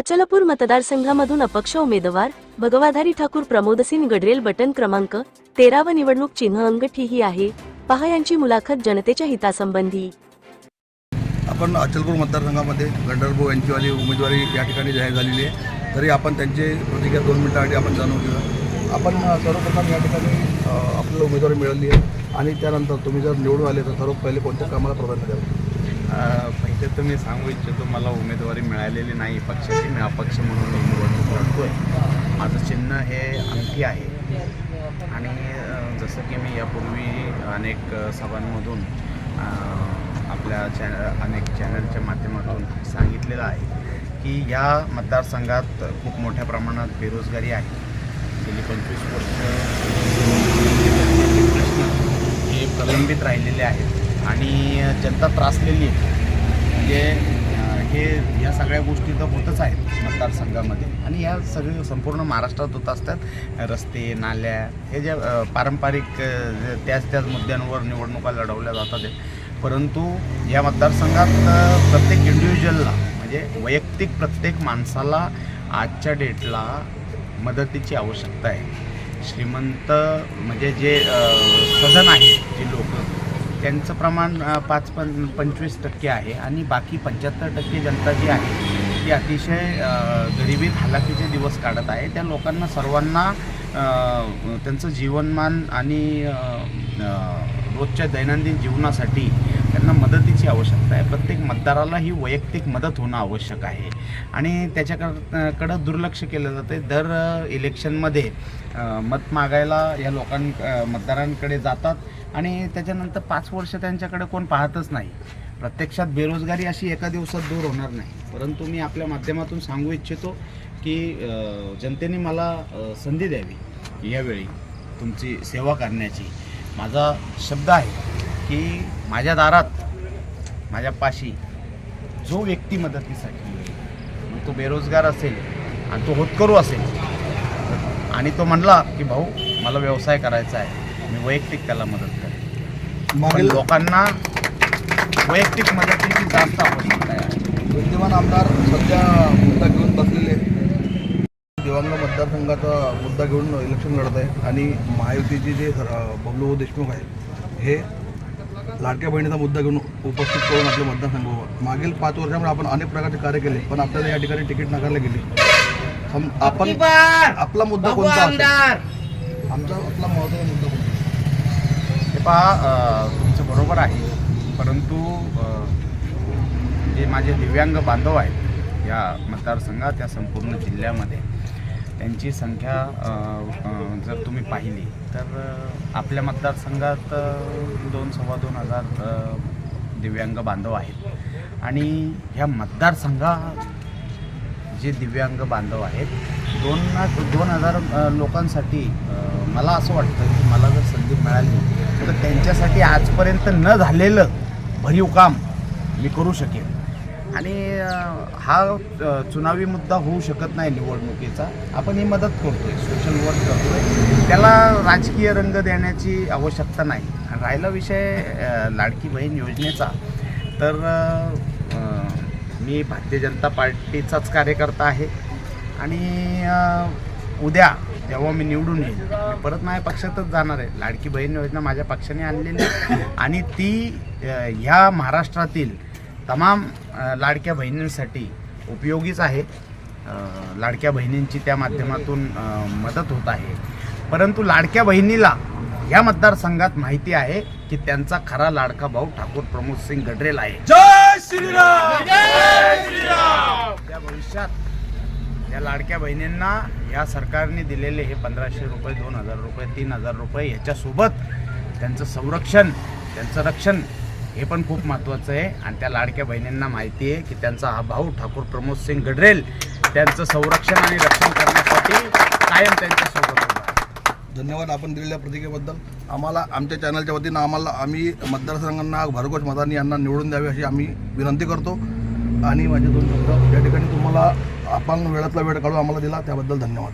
अचलपूर मतदारसंघामधून अपक्ष उमेदवार भगवाधारी ठाकूर प्रमोदसिंग गडरेल बटन क्रमांक तेरा व निवडणूक चिन्ह अंगठी ही आहे. पहा यांची मुलाखत जनतेच्या हितासंबंधी. आपण अचलपूर मतदारसंघामध्ये गंडरभाऊ यांचीवाली उमेदवारी या ठिकाणी जाहीर झालेली आहे. तरी आपण त्यांचे प्रतिक्रिया दोन मिनिटासाठी आपण जाणून घेऊया. आपण सर्वप्रथम या ठिकाणी आपल्याला उमेदवारी मिळाली आहे आणि त्यानंतर तुम्ही जर निवडून आले तर सर्व पहिले कोणत्या कामाला प्राधान्य द्यावं पहिले तर मी सांगू इच्छितो मला उमेदवारी मिळालेली नाही पक्षाची मी अपक्ष म्हणून निवडणूक लढतो आहे माझं चिन्ह हे अंगठी आहे. आणि जसं की मी यापूर्वी अनेक सभांमधून आपल्या चॅन अनेक चॅनलच्या माध्यमातून सांगितलेलं आहे की या मतदारसंघात खूप मोठ्या प्रमाणात बेरोजगारी आहे. गेली पंचवीस वर्ष प्रश्न हे प्रलंबित राहिलेले आहेत. आणि जनता त्रासलेली म्हणजे हे या सगळ्या गोष्टी तर होतच आहेत मतदारसंघामध्ये. आणि या सगळे संपूर्ण महाराष्ट्रात होत असतात. रस्ते नाल्या हे ज्या पारंपरिक त्याच त्याच मुद्द्यांवर निवडणुका लढवल्या जातात परंतु या मतदारसंघात प्रत्येक इंडिव्हिज्युअलला म्हणजे वैयक्तिक प्रत्येक माणसाला आजच्या डेटला मदतीची आवश्यकता आहे. श्रीमंत म्हणजे जे अ, आहे जे लोक त्यांचं प्रमाण पाच पं पंचवीस टक्के आहे आणि बाकी पंच्याहत्तर टक्के जनता जी आहे ती अतिशय गरिबीत हालाकीचे दिवस काढत आहे. त्या लोकांना सर्वांना त्यांचं जीवनमान आणि रोजच्या दैनंदिन जीवनासाठी त्यांना मदतीची आवश्यकता आहे. प्रत्येक मतदाराला ही वैयक्तिक मदत होणं आवश्यक आहे. आणि त्याच्याकडं कडं दुर्लक्ष केलं जातं दर इलेक्शनमध्ये मत मागायला या लोकां मतदारांकडे जातात. आणि त्याच्यानंतर पाच वर्ष त्यांच्याकडे कोण पाहतच नाही. प्रत्यक्षात बेरोजगारी अशी एका दिवसात दूर होणार नाही. परंतु मी आपल्या माध्यमातून सांगू इच्छितो की जनतेने मला संधी द्यावी. यावेळी तुमची सेवा करण्याची. माझा शब्द आहे. की माझ्या दारात माझ्या पाशी जो व्यक्ती मदतीसाठी येईल तो बेरोजगार असेल आणि तो होतकरू असेल आणि तो म्हणला की भाऊ मला व्यवसाय करायचा आहे मी वैयक्तिक त्याला मदत करेन. मागील लोकांना वैयक्तिक मदतीची जास्त आवश्यकता आहे. विद्यमान आमदार सध्या मुद्दा घेऊन बसलेले दिवांग मतदारसंघाचा मुद्दा घेऊन इलेक्शन लढत आहे आणि महायुतीचे जे बबलू देशमुख आहेत हे लाडक्या बहिणीचा मुद्दा घेऊन उपस्थित करून आपले मतदारसंघ मागील पाच वर्षामध्ये आपण अनेक प्रकारचे कार्य केले पण आपल्याला या ठिकाणी तिकीट नाकारले गेले. आपण आपला मुद्दा कोणता? आमचा आपला महत्त्वाचा मुद्दा कोणता? हे पहा तुमचं बरोबर आहे परंतु जे माझे दिव्यांग बांधव आहेत या मतदारसंघात या संपूर्ण जिल्ह्यामध्ये त्यांची संख्या जर तुम्ही पाहिली तर आपल्या मतदारसंघात दोन सव्वा दोन हजार दिव्यांग बांधव आहेत. आणि ह्या मतदारसंघात जे दिव्यांग बांधव आहेत दोन दोन हजार लोकांसाठी मला असं वाटतं की मला जर संधी मिळाली तर त्यांच्यासाठी आजपर्यंत न झालेलं भरीव काम मी करू शकेन. आणि हा चुनावी मुद्दा होऊ शकत नाही निवडणुकीचा. आपण ही मदत करतोय सोशल वर्क करतोय. त्याला राजकीय रंग देण्याची आवश्यकता नाही. आणि राहिला विषय लाडकी बहीण योजनेचा तर मी भारतीय जनता पार्टीचाच कार्यकर्ता आहे. आणि उद्या तेव्हा मी निवडून येईल परत माझ्या पक्षातच जाणार आहे. लाडकी बहीण योजना माझ्या पक्षाने आणलेली आहे. आणि ती ह्या महाराष्ट्रातील तमाम लाडक्या बहिणींसाठी उपयोगीच आहे. लाडक्या बहिणींची त्या माध्यमातून मदत होत आहे. परंतु लाडक्या बहिणीला या मतदारसंघात माहिती आहे की त्यांचा खरा लाडका भाऊ ठाकूर प्रमोद सिंग गडरेल आहे. त्या भविष्यात या लाडक्या बहिणींना या सरकारने दिलेले हे पंधराशे रुपये दोन हजार रुपये तीन हजार रुपये ह्याच्यासोबत त्यांचं संरक्षण त्यांचं रक्षण हे पण खूप महत्त्वाचं आहे. आणि त्या लाडक्या बहिणींना माहिती आहे की त्यांचा हा भाऊ ठाकूर प्रमोद सिंग गडरेल त्यांचं संरक्षण आणि रक्षण करण्यासाठी कायम त्यांच्यासोबत धन्यवाद आपण दिलेल्या प्रतिकेबद्दल. आम्हाला आमच्या चॅनलच्या वतीनं आम्हाला आम्ही मतदारसंघांना भरघोष मतांनी यांना निवडून द्यावे अशी आम्ही विनंती करतो. आणि माझे दोन शब्द या ठिकाणी तुम्हाला आपण वेळातला वेळ काढून आम्हाला दिला त्याबद्दल धन्यवाद.